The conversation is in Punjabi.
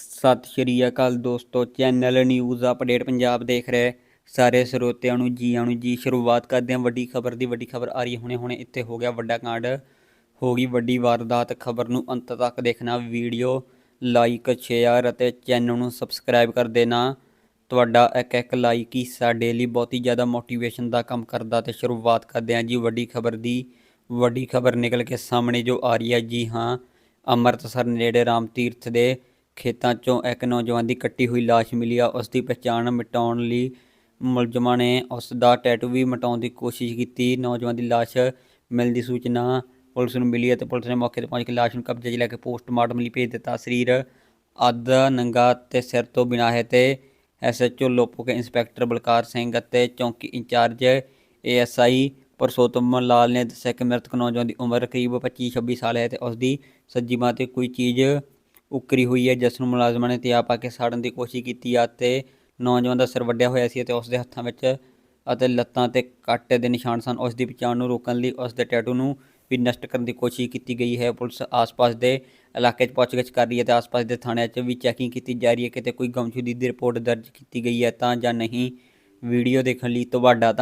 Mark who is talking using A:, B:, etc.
A: ਸਤਿ ਸ਼੍ਰੀ ਅਕਾਲ ਦੋਸਤੋ, ਚੈਨਲ ਨਿਊਜ਼ ਅਪਡੇਟ ਪੰਜਾਬ ਦੇਖ ਰਹੇ ਸਾਰੇ ਸਰੋਤਿਆਂ ਨੂੰ ਜੀ ਆਇਆਂ ਨੂੰ ਜੀ। ਸ਼ੁਰੂਆਤ ਕਰਦੇ ਹਾਂ ਵੱਡੀ ਖਬਰ ਦੀ। ਵੱਡੀ ਖਬਰ ਆ ਰਹੀ ਹੈ ਹੁਣੇ ਹੁਣੇ ਇੱਥੇ ਹੋ ਗਿਆ ਵੱਡਾ ਕਾਂਡ। ਹੋ ਗਈ ਵੱਡੀ ਵਾਰਦਾਤ। ਖਬਰ ਨੂੰ ਅੰਤ ਤੱਕ ਦੇਖਣਾ, ਵੀਡੀਓ ਲਾਈਕ, ਸ਼ੇਅਰ ਅਤੇ ਚੈਨਲ ਨੂੰ ਸਬਸਕ੍ਰਾਈਬ ਕਰ ਦੇਣਾ। ਤੁਹਾਡਾ ਇੱਕ ਇੱਕ ਲਾਈਕ ਹੀ ਸਾਡੇ ਲਈ ਬਹੁਤ ਹੀ ਜ਼ਿਆਦਾ ਮੋਟੀਵੇਸ਼ਨ ਦਾ ਕੰਮ ਕਰਦਾ ਤੇ ਸ਼ੁਰੂਆਤ ਕਰਦੇ ਹਾਂ ਜੀ ਵੱਡੀ ਖਬਰ ਦੀ। ਵੱਡੀ ਖਬਰ ਨਿਕਲ ਕੇ ਸਾਹਮਣੇ ਜੋ ਆ ਰਹੀ ਹੈ, ਜੀ ਹਾਂ, ਅੰਮ੍ਰਿਤਸਰ ਨੇੜੇ ਰਾਮ ਤੀਰਥ ਦੇ ਖੇਤਾਂ 'ਚੋਂ ਇੱਕ ਨੌਜਵਾਨ ਦੀ ਕੱਟੀ ਹੋਈ ਲਾਸ਼ ਮਿਲੀ ਆ। ਉਸ ਦੀ ਪਛਾਣ ਮਿਟਾਉਣ ਲਈ ਮੁਲਜ਼ਮਾਂ ਨੇ ਉਸ ਦਾ ਟੈਟੂ ਵੀ ਮਿਟਾਉਣ ਦੀ ਕੋਸ਼ਿਸ਼ ਕੀਤੀ। ਨੌਜਵਾਨ ਦੀ ਲਾਸ਼ ਮਿਲਣ ਦੀ ਸੂਚਨਾ ਪੁਲਿਸ ਨੂੰ ਮਿਲੀ ਅਤੇ ਪੁਲਿਸ ਨੇ ਮੌਕੇ ਤੇ ਪਹੁੰਚ ਕੇ ਲਾਸ਼ ਨੂੰ ਕਬਜ਼ੇ 'ਚ ਲੈ ਕੇ ਪੋਸਟਮਾਰਟਮ ਲਈ ਭੇਜ ਦਿੱਤਾ। ਸਰੀਰ ਅੱਧ, ਨੰਗਾ ਤੇ ਸਿਰ ਤੋਂ ਬਿਨਾਂ ਹੈ ਤੇ ਐਸਐਚਓ ਲੋਪੋਕੇ ਇੰਸਪੈਕਟਰ ਬਲਕਾਰ ਸਿੰਘ ਅਤੇ ਚੌਂਕੀ ਇੰਚਾਰਜ ਏਐਸਆਈ ਪਰਸੋਤਮ ਲਾਲ ਨੇ ਦੱਸਿਆ ਕਿ ਮ੍ਰਿਤਕ ਨੌਜਵਾਨ ਦੀ ਉਮਰ ਕਰੀਬ 25-26 ਸਾਲ ਹੈ ਤੇ ਉਸ ਦੀ ਸੱਜੀ ਬਾਂਹ ਤੇ ਕੋਈ ਚੀਜ਼ ਉੱਕਰੀ ਹੋਈ ਹੈ, ਜਿਸ ਨੂੰ ਮੁਲਾਜ਼ਮਾਂ ਨੇ ਤਿਆ ਪਾ ਕੇ ਸਾੜਨ ਦੀ ਕੋਸ਼ਿਸ਼ ਕੀਤੀ ਆ ਤੇ ਨੌਜਵਾਨ ਦਾ ਸਿਰ ਵੱਢਿਆ ਹੋਇਆ ਸੀ ਅਤੇ ਉਸ ਦੇ ਹੱਥਾਂ ਵਿੱਚ ਅਤੇ ਲੱਤਾਂ ਤੇ ਕੱਟ ਦੇ ਨਿਸ਼ਾਨ ਸਨ। ਉਸ ਦੀ ਪਛਾਣ ਨੂੰ ਰੋਕਣ ਲਈ ਉਸ ਦੇ ਟੈਟੂ ਨੂੰ ਵੀ ਨਸ਼ਟ ਕਰਨ ਦੀ ਕੋਸ਼ਿਸ਼ ਕੀਤੀ ਗਈ ਹੈ। ਪੁਲਿਸ ਆਸ-ਪਾਸ ਦੇ ਇਲਾਕੇ 'ਚ ਪੁੱਛਗਿੱਛ ਕਰ ਰਹੀ ਹੈ ਤੇ ਆਸ-ਪਾਸ ਦੇ ਥਾਣਿਆਂ 'ਚ ਵੀ ਚੈਕਿੰਗ ਕੀਤੀ ਜਾ ਰਹੀ ਹੈ। ਕਿਤੇ ਕੋਈ ਗਮਸ਼ੁਦੀ ਦੀ ਰਿਪੋਰਟ ਦਰਜ ਕੀਤੀ ਗਈ ਹੈ ਤਾਂ ਜਾਂ ਨਹੀਂ, ਵੀਡੀਓ ਦੇਖਣ ਲਈ ਤੁਹਾਡਾ ਧੰਨ